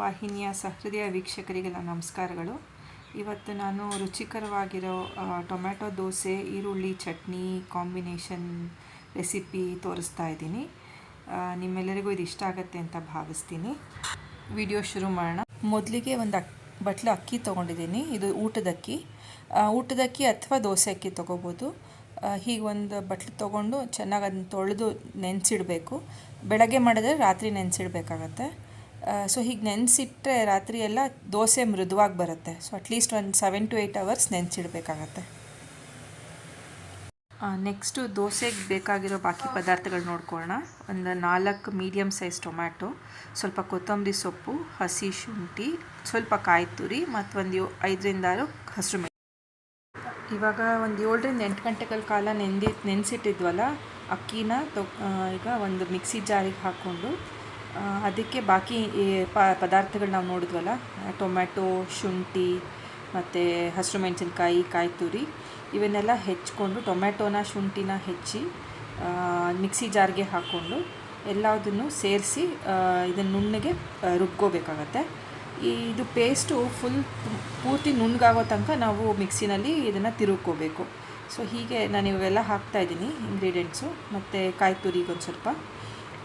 ವಾಹಿನಿಯ ಸಹೃದಯ ವೀಕ್ಷಕರಿಗೆಲ್ಲ ನಮಸ್ಕಾರಗಳು. ಇವತ್ತು ನಾನು ರುಚಿಕರವಾಗಿರೋ ಟೊಮ್ಯಾಟೊ ದೋಸೆ, ಈರುಳ್ಳಿ ಚಟ್ನಿ ಕಾಂಬಿನೇಷನ್ ರೆಸಿಪಿ ತೋರಿಸ್ತಾ ಇದ್ದೀನಿ. ನಿಮ್ಮೆಲ್ಲರಿಗೂ ಇದು ಇಷ್ಟ ಆಗುತ್ತೆ ಅಂತ ಭಾವಿಸ್ತೀನಿ. ವಿಡಿಯೋ ಶುರು ಮಾಡೋಣ. ಮೊದಲಿಗೆ ಒಂದು ಅಕ್, ಬಟ್ಲು ಅಕ್ಕಿ ತೊಗೊಂಡಿದ್ದೀನಿ. ಇದು ಊಟದಕ್ಕಿ ಊಟದ ಊಟದಕ್ಕಿ ಅಥವಾ ದೋಸೆ ಅಕ್ಕಿ ತೊಗೋಬೋದು. ಹೀಗೆ ಒಂದು ಬಟ್ಲು ತೊಗೊಂಡು ಚೆನ್ನಾಗಿ ಅದನ್ನ ತೊಳೆದು ನೆನೆಸಿಡಬೇಕು. ಬೆಳಗ್ಗೆ ಮಾಡಿದ್ರೆ ರಾತ್ರಿ ನೆನೆಸಿಡ್ಬೇಕಾಗತ್ತೆ. ಸೊ ಹೀಗೆ ನೆನೆಸಿಟ್ರೆ ರಾತ್ರಿ ಎಲ್ಲ ದೋಸೆ ಮೃದುವಾಗಿ ಬರುತ್ತೆ. ಸೊ ಅಟ್ಲೀಸ್ಟ್ ಒಂದು ಸೆವೆನ್ ಟು ಏಯ್ಟ್ ಅವರ್ಸ್ ನೆನೆಸಿಡ್ಬೇಕಾಗತ್ತೆ. ನೆಕ್ಸ್ಟು ದೋಸೆಗೆ ಬೇಕಾಗಿರೋ ಬಾಕಿ ಪದಾರ್ಥಗಳು ನೋಡ್ಕೊಳ್ಳೋಣ ಒಂದು ನಾಲ್ಕು ಮೀಡಿಯಮ್ ಸೈಜ್ ಟೊಮ್ಯಾಟೊ ಸ್ವಲ್ಪ ಕೊತ್ತಂಬರಿ ಸೊಪ್ಪು, ಹಸಿ ಶುಂಠಿ, ಸ್ವಲ್ಪ ಕಾಯಿ ತುರಿ ಮತ್ತು ಒಂದು ಐದರಿಂದ ಆರು ಹಸಿರು ಮೆಣಸು ಇವಾಗ ಒಂದು ಏಳರಿಂದ ಎಂಟು ಗಂಟೆಗಳ ಕಾಲ ನೆಂದಿ ನೆನೆಸಿಟ್ಟಿದ್ವಲ್ಲ, ಅಕ್ಕಿನ ಈಗ ಒಂದು ಮಿಕ್ಸಿ ಜಾರಿಗೆ ಹಾಕ್ಕೊಂಡು ಅದಕ್ಕೆ ಬಾಕಿ ಪದಾರ್ಥಗಳು ನಾವು ನೋಡಿದ್ವಲ್ಲ, ಟೊಮ್ಯಾಟೊ, ಶುಂಠಿ, ಮತ್ತು ಹಸಿರು ಮೆಣಸಿನ್ಕಾಯಿ ಕಾಯಿ ತುರಿ ಇವನ್ನೆಲ್ಲ ಹೆಚ್ಕೊಂಡು ಟೊಮ್ಯಾಟೋನ, ಶುಂಠಿನ ಹೆಚ್ಚಿ ಮಿಕ್ಸಿ ಜಾರ್ಗೆ ಹಾಕ್ಕೊಂಡು ಎಲ್ಲದನ್ನು ಸೇರಿಸಿ ಇದನ್ನು ನುಣ್ಣಗೆ ರುಬ್ಕೋಬೇಕಾಗತ್ತೆ. ಇದು ಪೇಸ್ಟು ಫುಲ್ ಪೂರ್ತಿ ನುಣ್ಣಗಾಗೋ ತನಕ ನಾವು ಮಿಕ್ಸಿನಲ್ಲಿ ಇದನ್ನು ತಿರುಗ್ಕೋಬೇಕು. ಸೊ ಹೀಗೆ ನಾನು ಇವೆಲ್ಲ ಹಾಕ್ತಾ ಇದ್ದೀನಿ ಇಂಗ್ರೀಡಿಯೆಂಟ್ಸು ಮತ್ತು ಕಾಯಿ ತುರಿಗೊಂದು ಸ್ವಲ್ಪ.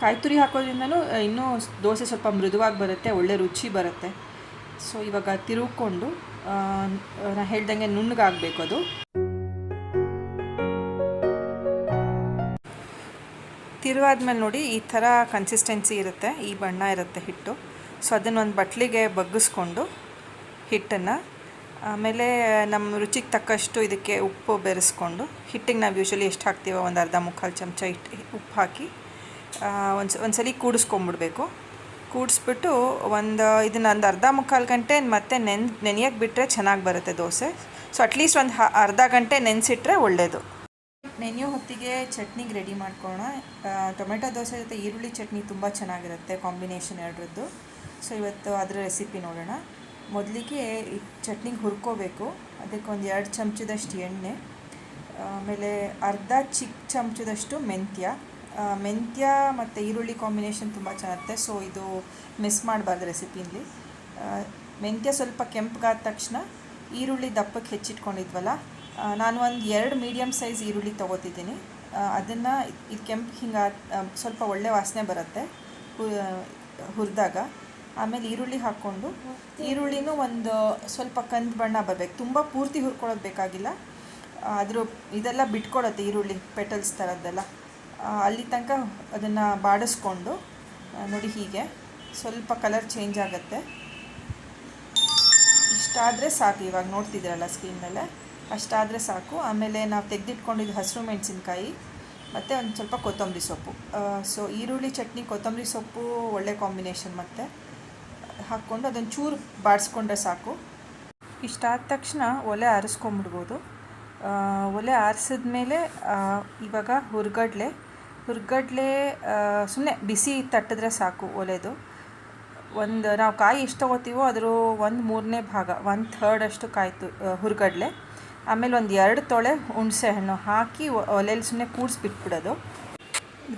ಕಾಯಿ ತುರಿ ಹಾಕೋದ್ರಿಂದನೂ ಇನ್ನೂ ದೋಸೆ ಸ್ವಲ್ಪ ಮೃದುವಾಗಿ ಬರುತ್ತೆ, ಒಳ್ಳೆ ರುಚಿ ಬರುತ್ತೆ. ಸೊ ಇವಾಗ ತಿರುಗ್ಕೊಂಡು ನಾನು ಹೇಳ್ದಂಗೆ ನುಣ್ಣಗಾಗಬೇಕು ಅದು. ತಿರುವಾದ್ಮೇಲೆ ನೋಡಿ ಈ ಥರ ಕನ್ಸಿಸ್ಟೆನ್ಸಿ ಇರುತ್ತೆ, ಈ ಬಣ್ಣ ಇರುತ್ತೆ ಹಿಟ್ಟು. ಸೊ ಅದನ್ನು ಒಂದು ಬಟ್ಲಿಗೆ ಬಗ್ಗಿಸ್ಕೊಂಡು ಹಿಟ್ಟನ್ನು, ಆಮೇಲೆ ನಮ್ಮ ರುಚಿಗೆ ತಕ್ಕಷ್ಟು ಇದಕ್ಕೆ ಉಪ್ಪು ಬೆರೆಸ್ಕೊಂಡು, ಹಿಟ್ಟಿಗೆ ನಾವು ಯೂಶ್ವಲಿ ಎಷ್ಟು ಹಾಕ್ತೀವೋ ಒಂದು ಅರ್ಧ ಮುಕ್ಕಾಲು ಚಮಚ ಹಿಟ್ಟು ಉಪ್ಪು ಹಾಕಿ ಒಂದು ಒಂದು ಸಲ ಕೂಡಿಸ್ಕೊಂಬಿಡ್ಬೇಕು. ಕೂಡಿಸ್ಬಿಟ್ಟು ಒಂದು, ಇದನ್ನ ಒಂದು ಅರ್ಧ ಮುಕ್ಕಾಲು ಗಂಟೆ ಮತ್ತೆ ನೆನ್ ನೆನೆಯಕ್ಕೆ ಬಿಟ್ಟರೆ ಚೆನ್ನಾಗಿ ಬರುತ್ತೆ ದೋಸೆ. ಸೊ ಅಟ್ಲೀಸ್ಟ್ ಒಂದು ಅರ್ಧ ಗಂಟೆ ನೆನೆಸಿಟ್ರೆ ಒಳ್ಳೆಯದು ನೆನೆಯೋ ಹೊತ್ತಿಗೆ ಚಟ್ನಿಗೆ ರೆಡಿ ಮಾಡ್ಕೊಳ್ಳೋಣ ಟೊಮೆಟೊ ದೋಸೆ ಜೊತೆ ಈರುಳ್ಳಿ ಚಟ್ನಿ ತುಂಬ ಚೆನ್ನಾಗಿರುತ್ತೆ ಕಾಂಬಿನೇಷನ್ ಎರಡರದ್ದು. ಸೊ ಇವತ್ತು ಅದರ ರೆಸಿಪಿ ನೋಡೋಣ. ಮೊದಲಿಗೆ ಚಟ್ನಿಗೆ ಹುರ್ಕೋಬೇಕು. ಅದಕ್ಕೆ ಒಂದು ಎರಡು ಚಮಚದಷ್ಟು ಎಣ್ಣೆ. ಆಮೇಲೆ ಅರ್ಧ ಚಿಕ್ಕ ಚಮಚದಷ್ಟು ಮೆಂತ್ಯ. ಮೆಂತ್ಯ ಮತ್ತು ಈರುಳ್ಳಿ ಕಾಂಬಿನೇಷನ್ ತುಂಬ ಚೆನ್ನಾಗಿರುತ್ತೆ. ಸೊ ಇದು ಮಿಸ್ ಮಾಡಬಾರ್ದು ರೆಸಿಪಿಲಿ ಮೆಂತ್ಯ ಸ್ವಲ್ಪ ಕೆಂಪಗಾದ ತಕ್ಷಣ ಈರುಳ್ಳಿ ದಪ್ಪಕ್ಕೆ ಹೆಚ್ಚಿಟ್ಕೊಂಡಿದ್ವಲ್ಲ ನಾನು ಒಂದು ಎರಡು ಮೀಡಿಯಮ್ ಸೈಜ್ ಈರುಳ್ಳಿ ತೊಗೋತಿದ್ದೀನಿ. ಅದನ್ನು ಇದು ಕೆಂಪು ಹಿಂಗೆ ಸ್ವಲ್ಪ ಒಳ್ಳೆ ವಾಸನೆ ಬರುತ್ತೆ ಹುರಿದಾಗ. ಆಮೇಲೆ ಈರುಳ್ಳಿ ಹಾಕ್ಕೊಂಡು ಈರುಳ್ಳಿನೂ ಒಂದು ಸ್ವಲ್ಪ ಕಂದು ಬಣ್ಣ ಬರಬೇಕು. ತುಂಬ ಪೂರ್ತಿ ಹುರ್ಕೊಳ್ಳೋದು ಬೇಕಾಗಿಲ್ಲ. ಅದ್ರ ಇದೆಲ್ಲ ಬಿಟ್ಕೊಡತ್ತೆ ಈರುಳ್ಳಿ, ಪೆಟಲ್ಸ್ ಥರದ್ದೆಲ್ಲ ಅಲ್ಲಿ ತನಕ ಅದನ್ನು ಬಾಡಿಸ್ಕೊಂಡು ನೋಡಿ ಹೀಗೆ. ಸ್ವಲ್ಪ ಕಲರ್ ಚೇಂಜ್ ಆಗುತ್ತೆ. ಇಷ್ಟಾದರೆ ಸಾಕು, ಇವಾಗ ನೋಡ್ತಿದ್ದೀರಲ್ಲ ಸ್ಕ್ರೀನ್ ಮೇಲೆ. ಅಷ್ಟಾದರೆ ಸಾಕು. ಆಮೇಲೆ ನಾವು ತೆಗೆದಿಟ್ಕೊಂಡಿದ್ದು ಹಸಿರು ಮೆಣಸಿನ್ಕಾಯಿ, ಮತ್ತು ಒಂದು ಸ್ವಲ್ಪ ಕೊತ್ತಂಬರಿ ಸೊಪ್ಪು. ಸೊ ಈರುಳ್ಳಿ, ಚಟ್ನಿ, ಕೊತ್ತಂಬರಿ ಸೊಪ್ಪು ಒಳ್ಳೆ ಕಾಂಬಿನೇಷನ್ ಮತ್ತು. ಹಾಕ್ಕೊಂಡು ಅದನ್ನು ಚೂರು ಬಾಡಿಸ್ಕೊಂಡ್ರೆ ಸಾಕು. ಇಷ್ಟಾದ ತಕ್ಷಣ ಒಲೆ ಆರಿಸ್ಕೊಂಬಿಡ್ಬೋದು. ಒಲೆ ಒಲೆ ಆರಿಸಿದ್ಮೇಲೆ ಇವಾಗ ಹುರ್ಗಡ್ಲೆ ಹುರ್ಗಡ್ಲೆ ಸುಮ್ಮನೆ ಬಿಸಿ ತಟ್ಟಿದ್ರೆ ಸಾಕು ಒಲೆದು. ಒಂದು, ನಾವು ಕಾಯಿ ಎಷ್ಟು ತೊಗೋತೀವೋ ಅದರ ಒಂದು ಮೂರನೇ ಭಾಗ, ಒಂದು ಥರ್ಡ್ ಅಷ್ಟು ಕಾಯಿ ತು ಹುರ್ಗಡ್ಲೆ. ಆಮೇಲೆ ಒಂದು ಎರಡು ತೊಳೆ ಹುಣಸೆ ಹಣ್ಣು ಹಾಕಿ ಒಲೆಯಲ್ಲಿ ಸುಮ್ಮನೆ ಕೂಡಿಸ್ಬಿಟ್ಬಿಡೋದು.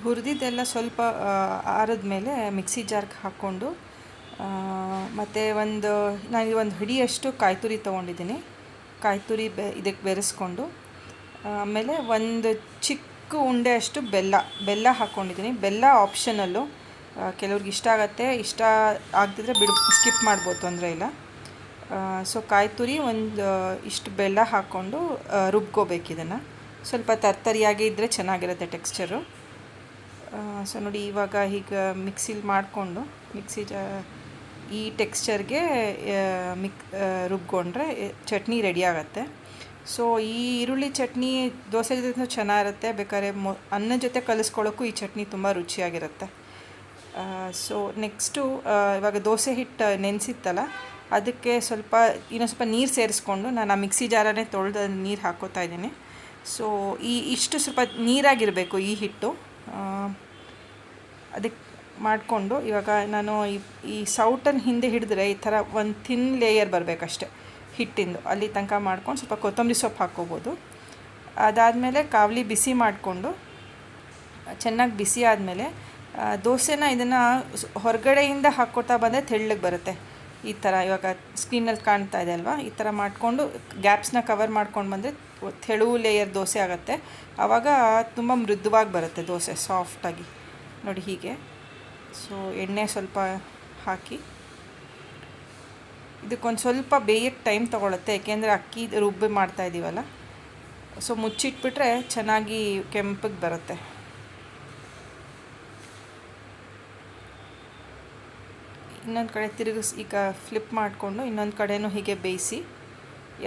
ಹುರಿದಿದ್ದೆಲ್ಲ ಸ್ವಲ್ಪ ಆರಿದ್ಮೇಲೆ ಮಿಕ್ಸಿ ಜಾರ್ಗೆ ಹಾಕ್ಕೊಂಡು ಮತ್ತು ಒಂದು, ನಾನು ಒಂದು ಹಿಡಿಯಷ್ಟು ಕಾಯಿ ತುರಿ ತೊಗೊಂಡಿದ್ದೀನಿ. ಕಾಯಿ ತುರಿ ಬೆ ಇದಕ್ಕೆ ಬೆರೆಸ್ಕೊಂಡು ಆಮೇಲೆ ಒಂದು ಚಿಕ್ಕ ಉಂಡೆ ಅಷ್ಟು ಬೆಲ್ಲ ಬೆಲ್ಲ ಹಾಕ್ಕೊಂಡಿದ್ದೀನಿ ಬೆಲ್ಲ ಆಪ್ಷನಲ್ಲು ಕೆಲವ್ರಿಗೆ ಇಷ್ಟ ಆಗುತ್ತೆ. ಇಷ್ಟ ಆಗದಿದ್ರೆ ಬಿಡು ಸ್ಕಿಪ್ ಮಾಡ್ಬೋದು ತೊಂದರೆ ಇಲ್ಲ. ಸೊ ಕಾಯಿ ತುರಿ ಒಂದು ಇಷ್ಟು ಬೆಲ್ಲ ಹಾಕ್ಕೊಂಡು ರುಬ್ಕೋಬೇಕು ಇದನ್ನು. ಸ್ವಲ್ಪ ತರ್ತರಿಯಾಗಿ ಇದ್ದರೆ ಚೆನ್ನಾಗಿರುತ್ತೆ ಟೆಕ್ಸ್ಚರು ಸೊ ನೋಡಿ ಇವಾಗ ಈಗ ಮಿಕ್ಸಿಲಿ ಮಾಡಿಕೊಂಡು ಮಿಕ್ಸಿ ಈ ಟೆಕ್ಸ್ಚರ್ಗೆ ಮಿಕ್ ರುಬ್ಕೊಂಡ್ರೆ ಚಟ್ನಿ ರೆಡಿ ಆಗುತ್ತೆ. ಸೊ ಈ ಈರುಳ್ಳಿ ಚಟ್ನಿ ದೋಸೆ ಜೊತೆ ಚೆನ್ನಾಗಿರುತ್ತೆ. ಬೇಕಾದ್ರೆ ಮೊ, ಅನ್ನ ಜೊತೆ ಕಲಿಸ್ಕೊಳ್ಳೋಕ್ಕೂ ಈ ಚಟ್ನಿ ತುಂಬ ರುಚಿಯಾಗಿರುತ್ತೆ. ಸೊ ನೆಕ್ಸ್ಟು ಇವಾಗ ದೋಸೆ ಹಿಟ್ಟು ನೆನೆಸಿತ್ತಲ್ಲ, ಅದಕ್ಕೆ ಸ್ವಲ್ಪ, ಇನ್ನೊಂದು ಸ್ವಲ್ಪ ನೀರು ಸೇರಿಸ್ಕೊಂಡು ನಾನು ಆ ಮಿಕ್ಸಿ ಜಾರನೇ ತೊಳೆದು ನೀರು ಹಾಕೋತಾ ಇದ್ದೀನಿ. ಸೊ ಈ ಇಷ್ಟು ಸ್ವಲ್ಪ ನೀರಾಗಿರಬೇಕು ಈ ಹಿಟ್ಟು. ಅದಕ್ಕೆ ಮಾಡಿಕೊಂಡು ಇವಾಗ ನಾನು ಈ ಈ ಸೌಟನ್ನು ಹಿಂದೆ ಹಿಡಿದ್ರೆ ಈ ಥರ ಒಂದು ಥಿನ್ ಲೇಯರ್ ಬರಬೇಕಷ್ಟೆ. ಹಿಟ್ಟಿಂದು. ಅಲ್ಲಿ ತನಕ ಮಾಡ್ಕೊಂಡು ಸ್ವಲ್ಪ ಕೊತ್ತಂಬರಿ ಸೊಪ್ಪು ಹಾಕ್ಕೋಬೋದು. ಅದಾದಮೇಲೆ ಕಾವಲಿ ಬಿಸಿ ಮಾಡಿಕೊಂಡು, ಚೆನ್ನಾಗಿ ಬಿಸಿ ಆದಮೇಲೆ ದೋಸೆನ ಇದನ್ನು ಹೊರಗಡೆಯಿಂದ ಹಾಕ್ಕೊಳ್ತಾ ಬಂದರೆ ತೆಳ್ಳಗೆ ಬರುತ್ತೆ. ಈ ಥರ ಇವಾಗ ಸ್ಕ್ರೀನಲ್ಲಿ ಕಾಣ್ತಾ ಇದೆ ಅಲ್ವಾ? ಈ ಥರ ಮಾಡಿಕೊಂಡು ಗ್ಯಾಪ್ಸ್ನ ಕವರ್ ಮಾಡ್ಕೊಂಡು ಬಂದರೆ ತೆಳು ಲೇಯರ್ ದೋಸೆ ಆಗುತ್ತೆ. ಆವಾಗ ತುಂಬ ಮೃದುವಾಗಿ ಬರುತ್ತೆ ದೋಸೆ ಸಾಫ್ಟಾಗಿ ನೋಡಿ ಹೀಗೆ. ಸೊ ಎಣ್ಣೆ ಸ್ವಲ್ಪ ಹಾಕಿ. ಇದಕ್ಕೊಂದು ಸ್ವಲ್ಪ ಬೇಯಕ್ಕೆ ಟೈಮ್ ತೊಗೊಳುತ್ತೆ ಏಕೆಂದರೆ ಅಕ್ಕಿ ರುಬ್ಬಿ ಮಾಡ್ತಾ ಇದ್ದೀವಲ್ಲ ಸೊ ಮುಚ್ಚಿಟ್ಬಿಟ್ರೆ ಚೆನ್ನಾಗಿ ಕೆಂಪಗೆ ಬರುತ್ತೆ. ಇನ್ನೊಂದು ಕಡೆ ತಿರುಗಿಸಿ, ಈಗ ಫ್ಲಿಪ್ ಮಾಡಿಕೊಂಡು ಇನ್ನೊಂದು ಕಡೆನೂ ಹೀಗೆ ಬೇಯಿಸಿ,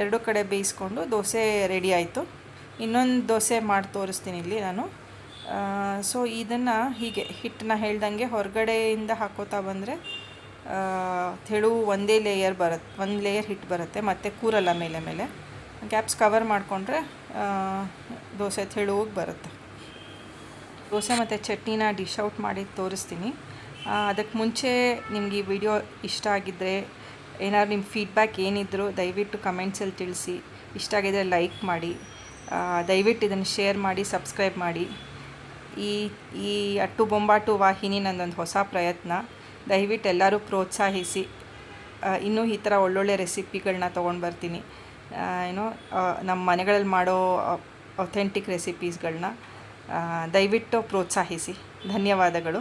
ಎರಡು ಕಡೆ ಬೇಯಿಸ್ಕೊಂಡು ದೋಸೆ ರೆಡಿ ಆಯಿತು. ಇನ್ನೊಂದು ದೋಸೆ ಮಾಡಿ ತೋರಿಸ್ತೀನಿ ಇಲ್ಲಿ ನಾನು. ಸೊ ಇದನ್ನು ಹೀಗೆ ಹಿಟ್ಟನ್ನ ಹೇಳ್ದಂಗೆ ಹೊರಗಡೆಯಿಂದ ಹಾಕೋತಾ ಬಂದರೆ ತೆಳು ಒಂದೇ ಲೇಯರ್ ಬರುತ್ತೆ ಒಂದು ಲೇಯರ್ ಹಿಟ್ಟು ಬರುತ್ತೆ, ಮತ್ತು ಕೂರಲ್ಲ ಮೇಲೆ ಮೇಲೆ. ಗ್ಯಾಪ್ಸ್ ಕವರ್ ಮಾಡಿಕೊಂಡ್ರೆ ದೋಸೆ ತೆಳುವಾಗಿ ಬರುತ್ತೆ. ದೋಸೆ ಮತ್ತು ಚಟ್ನಿನ ಡಿಶ್ ಔಟ್ ಮಾಡಿ ತೋರಿಸ್ತೀನಿ. ಅದಕ್ಕೆ ಮುಂಚೆ ನಿಮಗೆ ಈ ವಿಡಿಯೋ ಇಷ್ಟ ಆಗಿದ್ದರೆ ಏನಾದ್ರು ನಿಮ್ಮ ಫೀಡ್ಬ್ಯಾಕ್ ಏನಿದ್ರು ದಯವಿಟ್ಟು ಕಮೆಂಟ್ಸಲ್ಲಿ ತಿಳಿಸಿ. ಇಷ್ಟ ಆಗಿದ್ರೆ ಲೈಕ್ ಮಾಡಿ. ದಯವಿಟ್ಟು ಇದನ್ನು ಶೇರ್ ಮಾಡಿ ಸಬ್ಸ್ಕ್ರೈಬ್ ಮಾಡಿ. ಈ ಈ ಅಟ್ಟು ಬೊಂಬಾಟು ವಾಹಿನಿ ನಂದೊಂದು ಹೊಸ ಪ್ರಯತ್ನ. ದಯವಿಟ್ಟು ಎಲ್ಲರೂ ಪ್ರೋತ್ಸಾಹಿಸಿ. ಇನ್ನೂ ಈ ಥರ ಒಳ್ಳೊಳ್ಳೆ ರೆಸಿಪಿಗಳನ್ನ ತೊಗೊಂಡು ಬರ್ತೀನಿ. ಏನೋ ನಮ್ಮ ಮನೆಗಳಲ್ಲಿ ಮಾಡೋ ಅಥೆಂಟಿಕ್ ರೆಸಿಪೀಸ್ಗಳನ್ನ ದಯವಿಟ್ಟು ಪ್ರೋತ್ಸಾಹಿಸಿ. ಧನ್ಯವಾದಗಳು.